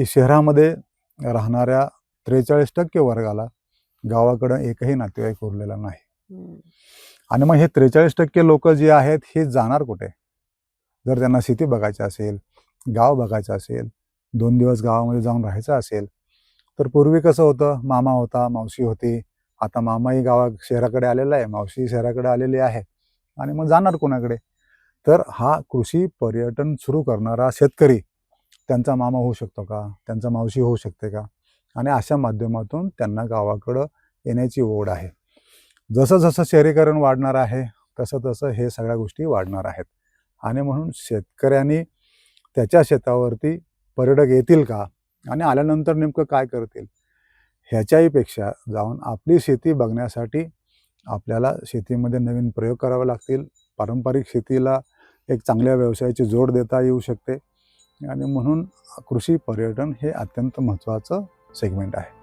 की शहरामध्ये राहणाऱ्या त्रेचाळीस टक्के वर्गाला गावाकडं एकही नातेवाईक उरलेला नाही. आणि मग हे त्रेचाळीस टक्के लोक जे आहेत हे जाणार कुठे? जर त्यांना शेती बघायची असेल गाव बघायचं असेल दोन दिवस गावामध्ये जाऊन राहायचं असेल तर पूर्वी कसं होतं? मामा होता मावशी होती. आता मामाही गावा शहराकडे आलेला आहे मावशी शहराकडे आलेली आहे. आणि मग जाणार कोणाकडे? तर हा कृषी पर्यटन सुरू करणारा शेतकरी त्यांचा मामा होऊ शकतो का? त्यांचा मावशी होऊ शकते का? आणि अशा माध्यमातून त्यांना गावाकडं येण्याची ओढ आहे. जसं जसं शहरीकरण वाढणार आहे तसं तसं हे सगळ्या गोष्टी वाढणार आहेत. आणि म्हणून शेतकऱ्यांनी त्याच्या शेतावरती पर्यटक येतील का? आणि आल्यानंतर नेमकं काय करतील? ह्याच्याहीपेक्षा जाऊन आपली शेती बघण्यासाठी आपल्याला शेतीमध्ये नवीन प्रयोग करावे लागतील. पारंपरिक शेतीला एक चांगल्या व्यवसायाची जोड देता येऊ शकते. आणि म्हणून कृषी पर्यटन हे अत्यंत महत्त्वाचं सेगमेंट आहे.